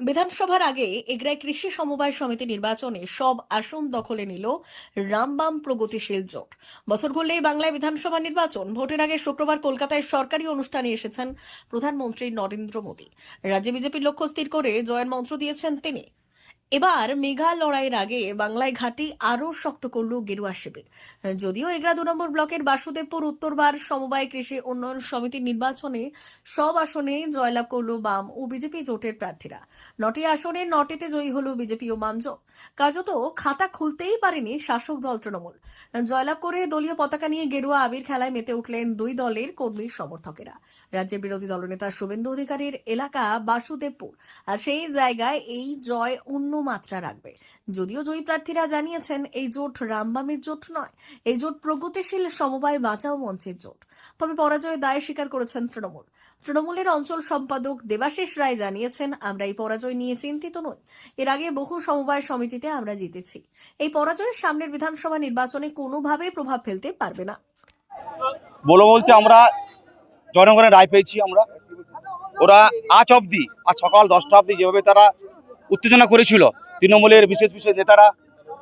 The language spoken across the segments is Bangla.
বিধানসভার আগে এগরায় কৃষি সমবায় সমিতি নির্বাচনে সব আসন দখলে নিল রামবাম প্রগতিশীল জোট। বছর ঘুরলেই বাংলায় বিধানসভা নির্বাচন। ভোটের আগে শুক্রবার কলকাতায় সরকারি অনুষ্ঠানে এসেছেন প্রধানমন্ত্রী নরেন্দ্র মোদী। রাজ্যে বিজেপির লক্ষ্য স্থির করে জয়ের মন্ত্র দিয়েছেন তিনি। এবার মেঘা লড়াইয়ের আগে বাংলায় ঘাঁটি আরও শক্ত করল গেরুয়া শিবির। যদিও এগরা দু নম্বর ব্লকের বাসুদেবপুর, উত্তরবার সমবায় কৃষি উন্নয়ন সমিতির নির্বাচনে সব আসনে জয়লাভ করল বাম ও বিজেপি জোটের প্রার্থীরা। নটি আসনে নটিতে জয়ী হল বিজেপি ও বাম জোট কার্যত খাতা খুলতেই পারেনি শাসক দল তৃণমূল। জয়লাভ করে দলীয় পতাকা নিয়ে গেরুয়া আবির খেলায় মেতে উঠলেন দুই দলের কর্মী সমর্থকেরা। রাজ্যের বিরোধী দলনেতা শুভেন্দু অধিকারীর এলাকা বাসুদেবপুর। আর সেই জায়গায় এই জয় অন্য মাত্রা রাখবে। যদিও জয়ী প্রার্থীরা জানিয়েছেন, এই জোট রামবামের জোট নয়, এই জোট প্রগতিশীল সমবায় বাঁচাও মঞ্চের জোট। তবে পরাজয়ের দায় স্বীকার করেছেন তৃণমূল। তৃণমূলের অঞ্চল সম্পাদক দেবাশিস রায় জানিয়েছেন, আমরা এই পরাজয় নিয়ে চিন্তিত নই। এর আগে বহু সমবায় সমিতিতে আমরা জিতেছি। এই পরাজয়ের সামনের বিধানসভা নির্বাচনে কোনোভাবেই প্রভাব ফেলতে পারবে না। বলো বলতে আমরা জনগণের রায় পেয়েছি আমরা। ওরা আজ অবধি, আজ সকাল দশটা অবধি যেভাবে তারা উত্তেজনা করেছিল। তৃণমূলের বিশেষ বিশেষ নেতারা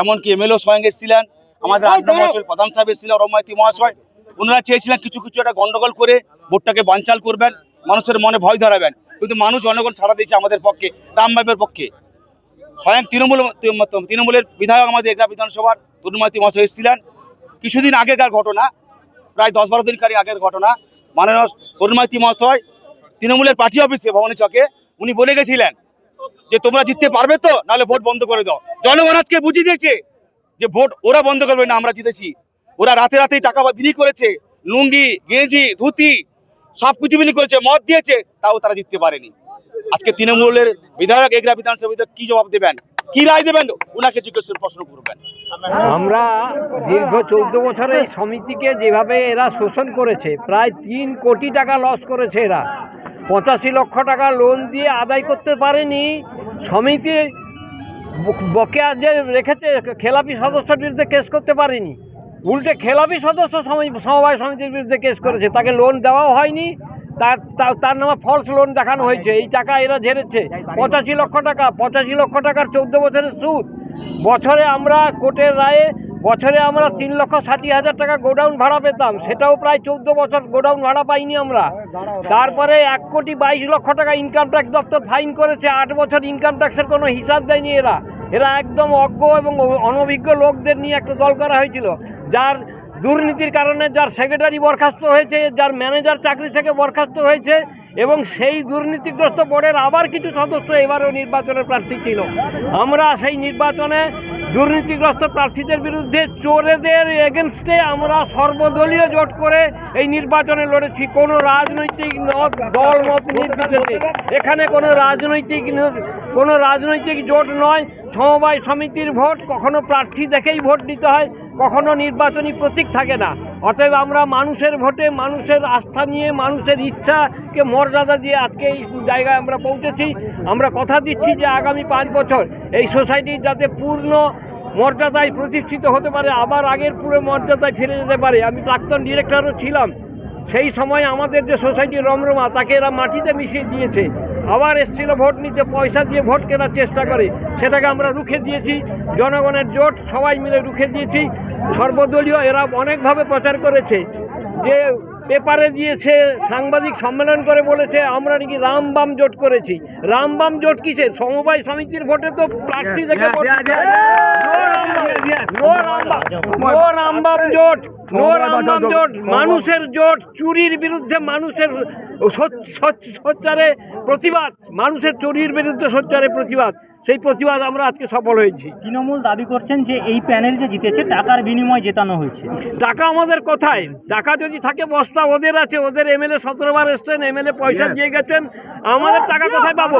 এমনকি এমএলও স্বয়ং এসেছিলেন। আমাদের আট নম্বর অঞ্চল প্রধান সাহেব এসেছিলেন রমায়তি মহাশয়। ওনারা চেয়েছিলেন কিছু কিছু একটা গন্ডগোল করে ভোটটাকে বানচাল করবেন মানুষের মনে ভয় ধরাবেন। কিন্তু মানুষ জনগণ সাড়া দিয়েছে আমাদের পক্ষে রামবাবের পক্ষে। স্বয়ং তৃণমূল তৃণমূলের বিধায়ক আমাদের এগরা বিধানসভার তরুণমাতি মহাশয় এসেছিলেন। কিছুদিন আগেকার ঘটনা প্রায় দশ বারো দিন কারি আগের ঘটনা। মাননীয় তরুণমাইতি মহাশয় তৃণমূলের পার্টি অফিসে ভবনী চকে উনি বলে গেছিলেন যে তোমরা জিততে পারবে তো, নাহলে ভোট বন্ধ করে দাও। জনগণ আজকে বুঝিয়ে দিয়েছে যে ভোট ওরা বন্ধ করবে না, আমরা জিতেছি। ওরা রাতে রাতেই টাকা বিলি করেছে, লুঙ্গি, গেঞ্জি, ধুতি সব কিছু বিলি করেছে, মদ দিয়েছে, তাও তারা জিততে পারেনি। আজকে তৃণমূলের বিধায়ক এগরা বিধানসভা কি জবাব দেবেন? কি রায় দেবেন? ওনাকে জিজ্ঞেস প্রশ্ন করবেন। আমরা দীর্ঘ চৌদ্দ বছরে এই সমিতিকে যেভাবে এরা শোষণ করেছে, প্রায় তিন কোটি টাকা লস করেছে এরা। পঁচাশি লক্ষ টাকা লোন দিয়ে আদায় করতে পারেনি। সমিতি বকেয়া যে রেখেছে, খেলাপি সদস্যের বিরুদ্ধে কেস করতে পারেনি। উল্টে খেলাপি সদস্য সমি- সমবায় সমিতির বিরুদ্ধে কেস করেছে। তাকে লোন দেওয়াও হয়নি। তার- তার নামে ফলস লোন দেখানো হয়েছে। এই টাকা এরা ঝেড়েছে। পঁচাশি লক্ষ টাকা, পঁচাশি লক্ষ টাকার চৌদ্দ বছরের সুদ। বছরে আমরা কোর্টের রায়ে বছরে আমরা তিন লক্ষ ষাটি হাজার টাকা গোডাউন ভাড়া পেতাম। সেটাও প্রায় চৌদ্দ বছর গোডাউন ভাড়া পাইনি আমরা। তারপরে এক কোটি বাইশ লক্ষ টাকা ইনকাম ট্যাক্স দপ্তর ফাইন করেছে। আট বছর ইনকাম ট্যাক্সের কোনো হিসাব দেয়নি এরা। এরা একদম অজ্ঞ এবং অনভিজ্ঞ লোকদের নিয়ে একটা দল করা হয়েছিল। যার দুর্নীতির কারণে যার সেক্রেটারি বরখাস্ত হয়েছে, যার ম্যানেজার চাকরি থেকে বরখাস্ত হয়েছে এবং সেই দুর্নীতিগ্রস্ত বোর্ডের আবার কিছু সদস্য এবারও নির্বাচনের প্রার্থী ছিল। আমরা সেই নির্বাচনে দুর্নীতিগ্রস্ত প্রার্থীদের বিরুদ্ধে চোরেদের এগেনস্টে আমরা সর্বদলীয় জোট করে এই নির্বাচনে লড়েছি। কোনো রাজনৈতিক দল, মত নির্বিশেষে এখানে কোনো রাজনৈতিক কোনো রাজনৈতিক জোট নয়। সমবায় সমিতির ভোট, কখনো প্রার্থী দেখেই ভোট দিতে হয়। কখনো নির্বাচনী প্রতীক থাকে না। অতএব আমরা মানুষের ভোটে, মানুষের আস্থা নিয়ে, মানুষের ইচ্ছাকে মর্যাদা দিয়ে আজকে এই জায়গায় আমরা পৌঁছেছি। আমরা কথা দিচ্ছি যে আগামী পাঁচ বছর এই সোসাইটি যাতে পূর্ণ মর্যাদায় প্রতিষ্ঠিত হতে পারে, আবার আগের পুরো মর্যাদায় ফিরে যেতে পারে। আমি প্রাক্তন ডিরেক্টরও ছিলাম। সেই সময় আমাদের যে সোসাইটি রমরমা, তাকে এরা মাটিতে মিশিয়ে দিয়েছে। আবার এসছিল ভোট নিতে, পয়সা দিয়ে ভোট কেনার চেষ্টা করে। সেটাকে আমরা রুখে দিয়েছি। জনগণের জোট সবাই মিলে রুখে দিয়েছি। সর্বদলীয় এরা অনেকভাবে প্রচার করেছে। যে পেপারে দিয়েছে সাংবাদিক সম্মেলন করে বলেছে আমরা নাকি রামবাম জোট করেছি। রামবাম জোট কিসের সমবায় সমিতির ভোটে তো প্রার্থী নো রামবাম জোট নো রামবাম জোট মানুষের জোট চুরির বিরুদ্ধে মানুষের সোচ- সোচ- সোচ্চারে প্রতিবাদ মানুষের চুরির বিরুদ্ধে সোচ্চারে প্রতিবাদ। সেই প্রতিবাদ আমরা আজকে সফল হয়েছি। তৃণমূল দাবি করছেন যে এই প্যানেল যে জিতেছে টাকার বিনিময়ে জেতানো হয়েছে। টাকা আমাদের কোথায়? টাকা যদি থাকে বস্তা ওদের আছে ওদের এমএলএ সতেরো বার এসছেন এমএলএ পয়সা দিয়ে গেছেন আমাদের টাকা কোথায় পাবো?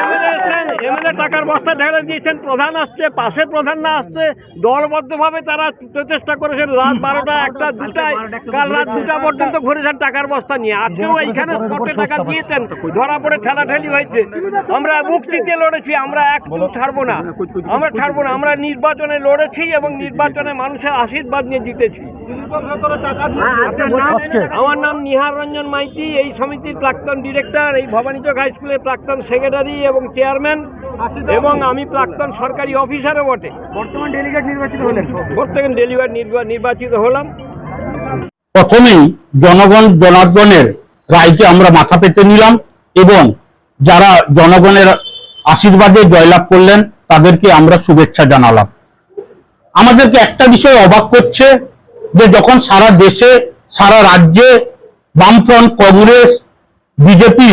এমএলএ এসছেন এমএলএ টাকার বস্তা ঢেলে দিয়েছেন প্রধান আসছে পাশে প্রধান না আসছে দলবদ্ধভাবে তারা প্রচেষ্টা করেছেন রাত বারোটা একটা দুটায় কাল রাত দুটা পর্যন্ত ঘুরেছেন টাকার বস্তা নিয়ে। আজকেও এইখানে টাকা দিয়েছেন ধরা পড়ে ঠেলাঠেলি হয়েছে। আমরা মুক্তিতে লড়েছি আমরা এক ছাড়বো না। আমরা ছাড়বো না। আমরা নির্বাচনে লড়েছি এবং নির্বাচনে মানুষের আশীর্বাদ নিয়ে জিতেছি। আমার নাম নিহার রঞ্জন মাইতি। এই সমিতির প্রাক্তন ডিরেক্টর এই ভবানীচক হাই স্কুলের প্রাক্তন সেক্রেটারি এবং চেয়ারম্যান এবং আমি প্রাক্তন সরকারি অফিসারও বটে। বর্তমান ডেলিগেট নির্বাচিত হলেন বর্তমান ডেলিগেট নির্বাচিত হলাম। প্রথমেই জনগণ জনার্দনের রায়কে আমরা মাথা পেতে নিলাম এবং যারা জনগণের আশীর্বাদে জয়লাভ করলেন, তাদেরকে আমরা শুভেচ্ছা জানালাম। আমাদেরকে একটা বিষয় অবাক করছে যে যখন সারা দেশে, সারা রাজ্যে বামফ্রন্ট কংগ্রেস, বিজেপি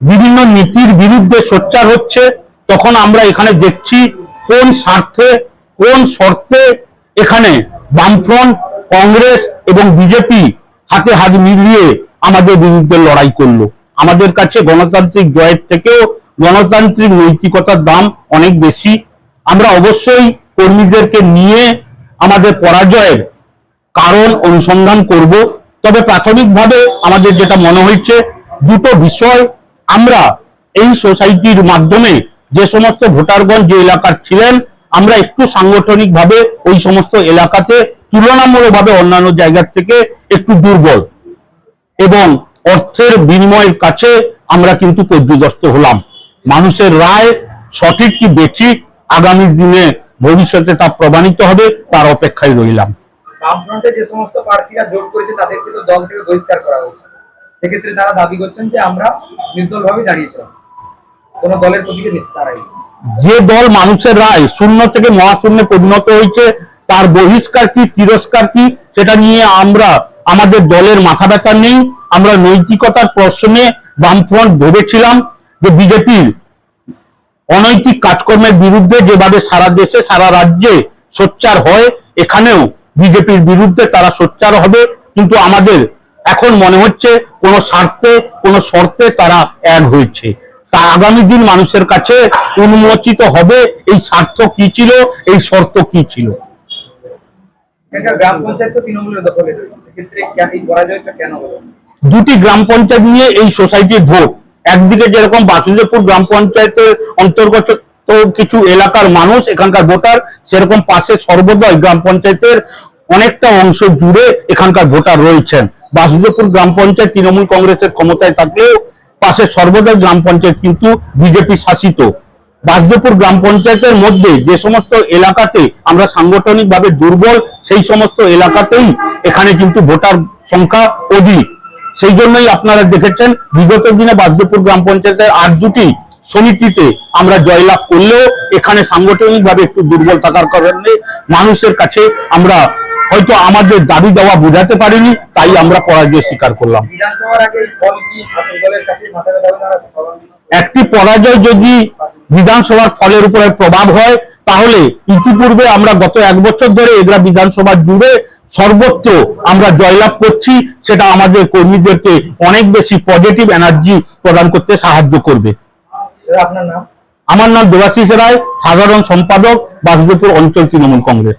বিভিন্ন নীতির বিরুদ্ধে সোচ্চার হচ্ছে, তখন আমরা এখানে দেখছি কোন স্বার্থে, কোন শর্তে এখানে বামফ্রন্ট, কংগ্রেস এবং বিজেপি হাতে হাত মিলিয়ে আমাদের বিরুদ্ধে লড়াই করল। আমাদের কাছে গণতান্ত্রিক জয়ের থেকেও গণতান্ত্রিক নৈতিকতার দাম অনেক বেশি। আমরা অবশ্যই কর্মীদেরকে নিয়ে আমাদের পরাজয়ের কারণ অনুসন্ধান করব। তবে প্রাথমিকভাবে আমাদের যেটা মনে হয়েছে, দুটো বিষয় আমরা এই সোসাইটির মাধ্যমে যে সমস্ত ভোটারগণ যে এলাকার ছিলেন, আমরা একটু সাংগঠনিকভাবে ওই সমস্ত এলাকাতে তুলনামূলকভাবে অন্যান্য জায়গার থেকে একটু দুর্বল। এবং অর্থের বিনিময়ের কাছে আমরা কিন্তু পর্যদস্ত হলাম। মানুষের রায় সঠিক কি বেঠিক আগামী দিনে ভবিষ্যতে তা প্রমাণিত হবে তার অপেক্ষায় রইলাম। বামফ্রন্টে যে সমস্ত প্রার্থীরা জোট করেছে তাদেরকে তো দল থেকে বহিষ্কার করা হয়েছে। সেক্ষেত্রে তারা দাবি করছেন যে আমরা নির্দলভাবে দাঁড়িয়েছিলাম। কোন দলের প্রতীকে দাঁড়াই যে দল মানুষের রায় শূন্য থেকে মহাশূন্যে পরিণত হয়েছে তার বহিষ্কার কি তিরস্কার কি সেটা নিয়ে আমরা আমাদের দলের মাথা ব্যথা নেই। আমরা নৈতিকতার প্রশ্নে বামফ্রন্ট ভেবেছিলাম যে বিজেপির অনৈতিক কাজকর্মের বিরুদ্ধে যেভাবে সারা দেশে, সারা রাজ্যে সোচ্চার হয়, এখানেও বিজেপির বিরুদ্ধে তারা সোচ্চার হবে। কিন্তু আমাদের এখন মনে হচ্ছে কোনো স্বার্থে, কোনো শর্তে তারা এক হয়েছে। তা আগামী দিন মানুষের কাছে উন্মোচিত হবে এই স্বার্থ কি ছিল, এই শর্ত কি ছিল? গ্রাম পঞ্চায়েত তৃণমূলের দখলে রয়েছে। সেক্ষেত্রে পরাজয়টা কেন হলো দুটি গ্রাম পঞ্চায়েত নিয়ে এই সোসাইটির ভোট। একদিকে যেরকম বাসুদেবপুর গ্রাম পঞ্চায়েতের অন্তর্গত কিছু এলাকার মানুষ, এখানকার ভোটার, সেরকম পাশে সর্বদয় গ্রাম পঞ্চায়েতের অনেকটা অংশ জুড়ে এখানকার ভোটার রয়েছেন। বাসুদেবপুর গ্রাম পঞ্চায়েত তৃণমূল কংগ্রেসের ক্ষমতায় থাকলেও পাশে সর্বদয় গ্রাম পঞ্চায়েত কিন্তু বিজেপি শাসিত। বাসদেবপুর গ্রাম পঞ্চায়েতের মধ্যে যে সমস্ত এলাকাতে আমরা সাংগঠনিকভাবে দুর্বল, সেই সমস্ত এলাকাতেই এখানে কিন্তু ভোটার সংখ্যা অধিক। সেই জন্যই আপনারা দেখেছেন বিগত দিনে বাসদেবপুর গ্রাম পঞ্চায়েতের আর দুটি সমিতিতে আমরা জয়লাভ করলেও এখানে সাংগঠনিকভাবে একটু দুর্বল থাকার কারণে মানুষের কাছে আমরা হয়তো আমাদের দাবি দেওয়া বোঝাতে পারিনি তাই আমরা পরাজয় স্বীকার করলাম। একটি পরাজয় যদি বিধানসভার ফলের উপরে প্রভাব হয় তাহলে ইতিপূর্বে আমরা গত এক বছর ধরে এগুলা বিধানসভা জুড়ে সর্বত্র আমরা জয়লাভ করছি সেটা আমাদের কর্মীদেরকে অনেক বেশি পজিটিভ এনার্জি প্রদান করতে সাহায্য করবে। দাদা, আপনার নাম? আমার নাম দেবাশিস রায় সাধারণ সম্পাদক বাসুদেবপুর অঞ্চল তৃণমূল কংগ্রেস।